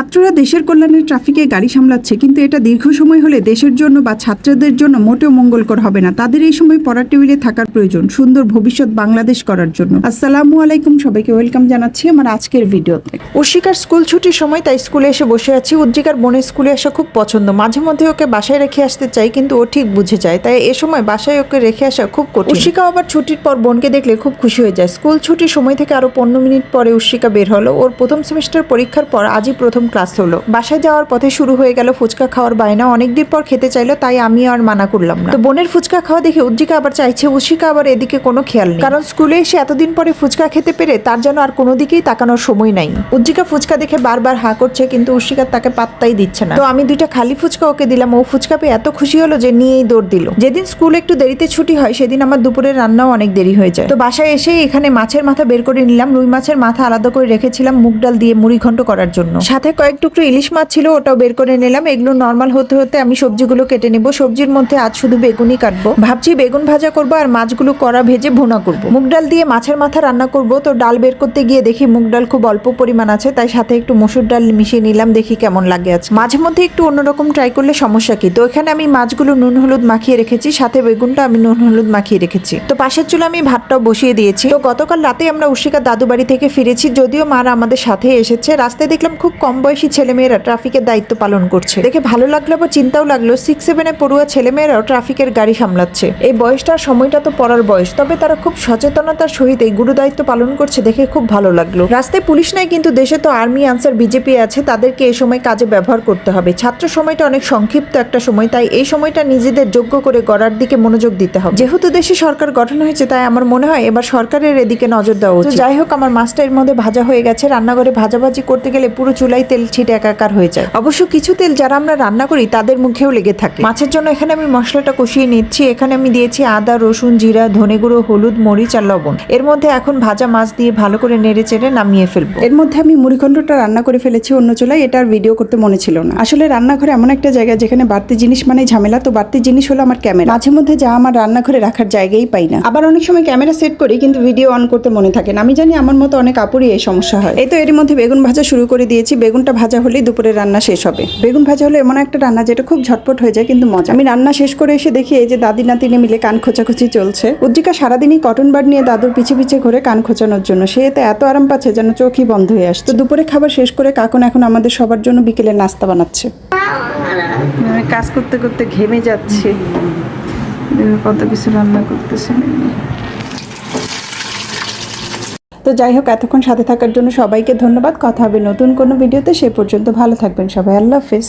ছাত্ররা দেশের কল্যাণে ট্রাফিকে গাড়ি সামলাচ্ছে, কিন্তু এটা দীর্ঘ সময় হলে দেশের জন্য বা ছাত্রদের জন্য মোটেও মঙ্গলকর হবে না। তাদের এই সময় পড়ার টেবিলে থাকার প্রয়োজন, সুন্দর ভবিষ্যৎ বাংলাদেশ করার জন্য। আসসালামু আলাইকুম সবাইকে, ওয়েলকাম জানাচ্ছি আমার আজকের ভিডিওতে। উর্শিকার স্কুল ছুটির সময় তাই স্কুলে এসে বসে আছি। উজ্জিকার বোনের স্কুলে আসা খুব পছন্দ। মাঝে মধ্যে ওকে বাসায় রেখে আসতে চাই, কিন্তু ও ঠিক বুঝে যায়। তাই এ সময় বাসায় ওকে রেখে আসা খুব কঠিন। উর্শিকা আবার ছুটির পর বোনকে দেখলে খুব খুশি হয়ে যায়। স্কুল ছুটির সময় থেকে আরও পনেরো মিনিট পরে উর্শিকা বের হলো। ওর প্রথম সেমিস্টার পরীক্ষার পর আজই প্রথম ক্লাস হলো। বাসায় যাওয়ার পথে শুরু হয়ে গেল ফুচকা খাওয়ার বায়না। অনেকদিন পর খেতে চাইলো, তাই আমি আর মানা করলাম না। তো বোনের ফুচকা খাওয়া দেখে উজ্জিকা আবার চাইছে, উশিকা আবার এদিকে কোনো খেয়াল নেই। কারণ স্কুলে এসে এতদিন পরে ফুচকা খেতে পেরে তার যেন আর কোনো দিকেই তাকানোর সময় নাই। উজ্জিকা ফুচকা দেখে বারবার হা করছে, কিন্তু উর্শিকা তাকে পাত্তাই দিচ্ছে না। তো আমি দুইটা খালি ফুচকা ওকে দিলাম। ও ফুচকা পেয়ে এত খুশি হলো যে নিয়েই দৌড় দিল। যেদিন স্কুল একটু দেরিতে ছুটি হয়, সেদিন আমার দুপুরের রান্নাও অনেক দেরি হয়ে যায়। তো বাসায় এসে এখানে মাছের মাথা বের করে নিলাম। রুই মাছের মাথা আলাদা করে রেখেছিলাম মুগ ডাল দিয়ে মুড়ি ঘন্ট করার জন্য। সাথে কয়েক টুকরো ইলিশ মাছ ছিল, ওটাও বের করে নিলাম। এগুলো নর্মাল হতে হতে আমি সবজিগুলো কেটে নেব। সবজির মধ্যে আজ শুধু বেগুনই কাটবো। ভাবছি বেগুন ভাজা করব আর মাছগুলো কড়া ভেজে ভুনা করব। মুগ ডাল দিয়ে মাছের মাথা রান্না করব, তো ডাল বের করতে গিয়ে দেখি মুগ ডাল খুব অল্প পরিমাণ আছে, তাই সাথে একটু মসুর ডাল মিশিয়ে নিলাম, দেখি কেমন লাগে আছে মাঝে মধ্যে একটু অন্যরকম ট্রাই করলে সমস্যা কি? তো এখানে আমি মাছগুলো নুন হলুদ মাখিয়ে রেখেছি, সাথে বেগুনটা আমি নুন হলুদ মাখিয়ে রেখেছি। তো পাশের চুলে আমি ভাতটাও বসিয়ে দিয়েছি। তো গতকাল রাতে আমরা উর্শিকার দাদু বাড়ি থেকে ফিরেছি, যদিও মারা আমাদের সাথে এসেছে। রাস্তায় দেখলাম খুব কম বয়সী ছেলেমেয়েরা ট্রাফিকের দায়িত্ব পালন করছে। দেখে ভালো লাগল আবার চিন্তাও লাগল সিক্স সেভেনে পড়ুয়া ছেলেমেয়েরাও ট্রাফিকের গাড়ি সামলাচ্ছে। এই বয়সটার সময়টা তো পড়ার বয়স, তবে তারা খুব সচেতনতার সহিত এই গুরু দায়িত্ব পালন করছে দেখে খুব ভালো লাগল। রাস্তায় পুলিশ নাই কিন্তু দেশে তো আর্মি আনসার বিজেপি আছে, তাদেরকে এই সময় কাজে ব্যবহার করতে হবে। ছাত্র সময়টা অনেক সংক্ষিপ্ত একটা সময়, তাই এই সময়টা নিজেদের যোগ্য করে গড়ার দিকে মনোযোগ দিতে হবে। যেহেতু দেশে সরকার গঠন হয়েছে, তাই আমার মনে হয় এবার সরকারের এদিকে নজর দেওয়া উচিত। যাই হোক, আমার মাছটা এর মধ্যে ভাজা হয়ে গেছে। রান্নাঘরে ভাজাভাজি করতে গেলে পুরো চুলাই তেল ছিটে একাকার হয়ে যায়। অবশ্য কিছু তেল যারা আমরা রান্না করি, তাদের মুখেও লেগে থাকে। মাছের জন্য এখানে আমি মশলাটা কষিয়ে নিচ্ছি। এখানে আমি দিয়েছি আদা, রসুন, জিরা, ধনে গুঁড়ো, হলুদ, মরিচ আর লবণ। এর মধ্যে এখন ভাজা মাছ দিয়ে ভালো করে নেড়ে চেড়ে নামিয়ে ফেলব। এর মধ্যে আমি মুড়িখণ্ডটা রান্না করে ফেলেছি অন্য চুলায়। এটা আর ভিডিও করতে মনে ছিল না। আসলে রান্নাঘরে এমন একটা জায়গা যেখানে বাড়তি জিনিস মানে ঝামেলা। তো বাড়তি জিনিস হলো আমার ক্যামেরা। মাঝে মধ্যে যা আমার রান্নাঘরে রাখার জায়গাই পাই না। আবার অনেক সময় ক্যামেরা সেট করি, কিন্তু ভিডিও অন করতে মনে থাকে না। আমি জানি আমার মতো অনেক আপুরই এই সমস্যা হয়। এই তো এর মধ্যে বেগুন ভাজা শুরু করে দিয়েছি। বেগুনটা ভাজা হলেই দুপুরে রান্না শেষ হবে। বেগুন ভাজা হলো এমন একটা রান্না যেটা খুব ঝটপট হয়ে যায় কিন্তু মজা। আমি রান্না শেষ করে এসে দেখি এই যে দাদি নাতিনে মিলে কান খোঁচাখুচি চলছে। উজ্জিকা সারাদিনই কটন বার নিয়ে দাদুর পিছে পিছে ঘুরে কান খোঁচানোর জন্য। সে এতে এত আরাম পাচ্ছে যেন চোখই বন্ধ হয়ে আসছে। তো দুপুরে খাবার শেষ করে কাকুন এখন আমাদের সবার জন্য বিকেলে নাস্তা বানাচ্ছে। কাজ করতে করতে ঘেমে যাচ্ছে। কত কিছু রান্না করতেছে তো যাই হোক, এতক্ষণ সাথে থাকার জন্য সবাইকে ধন্যবাদ। কথা হবে নতুন কোনো ভিডিওতে। সে পর্যন্ত ভালো থাকবেন সবাই। আল্লাহ হাফেজ।